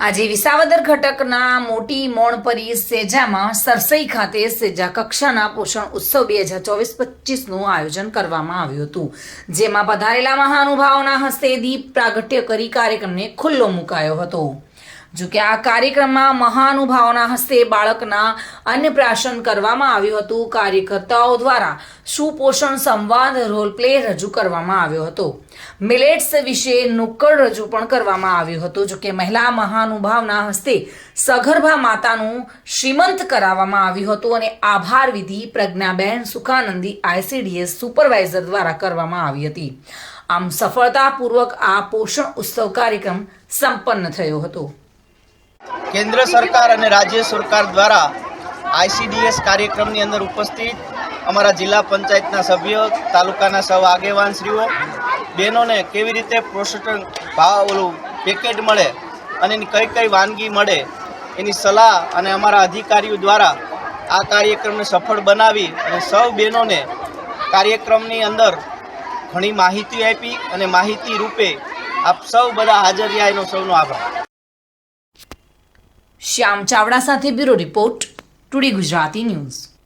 આજે વિસાવદર ઘટકના મોટી મોણપરી સેજામાં સરસઈ ખાતે સેજા કક્ષાના પોષણ ઉત્સવ બે હજાર ચોવીસ પચીસનું આયોજન કરવામાં આવ્યું હતું. જેમાં પધારેલા મહાનુભાવોના હસ્તે દીપ પ્રાગટ્ય કરી કાર્યક્રમને ખુલ્લો મુકાયો હતો. જો કે આ કાર્યક્રમમાં મહાનુભાવોના હસ્તે બાળકના અન્નપ્રાશન કરવામાં આવ્યું હતું. કાર્યકર્તાઓ દ્વારા સુપોષણ સંવાદ રોલ પ્લે રજૂ કરવામાં આવ્યો હતો. મિલેટ્સ વિશે નુક્કડ રજૂ પણ કરવામાં આવ્યું હતું. જોકે મહિલા મહાનુભાવના હસ્તે સગર્ભા માતાનું શ્રીમંત કરાવવામાં આવ્યું હતું અને આભાર વિધિ પ્રજ્ઞાબેન સુખાનંદી આઈસીડીએસ સુપરવાઇઝર દ્વારા કરવામાં આવી હતી. આમ સફળતાપૂર્વક આ પોષણ ઉત્સવ કાર્યક્રમ સંપન્ન થયો હતો. કેન્દ્ર સરકાર અને રાજ્ય સરકાર દ્વારા આઈસીડીએસ કાર્યક્રમની અંદર ઉપસ્થિત અમારા જિલ્લા પંચાયતના સભ્યો, તાલુકાના સૌ આગેવાનશ્રીઓ બહેનોને કેવી રીતે પોષણ ભાવ ઓલું પેકેટ મળે અને એની કઈ કઈ વાનગી મળે એની સલાહ અને અમારા અધિકારીઓ દ્વારા આ કાર્યક્રમને સફળ બનાવી અને સૌ બહેનોને કાર્યક્રમની અંદર ઘણી માહિતી આપી અને માહિતી રૂપે આપ સૌ બધા હાજર રહ્યા એનો સૌનો આભાર. શ્યામ ચાવડા સાથે bureau report today Gujarati news.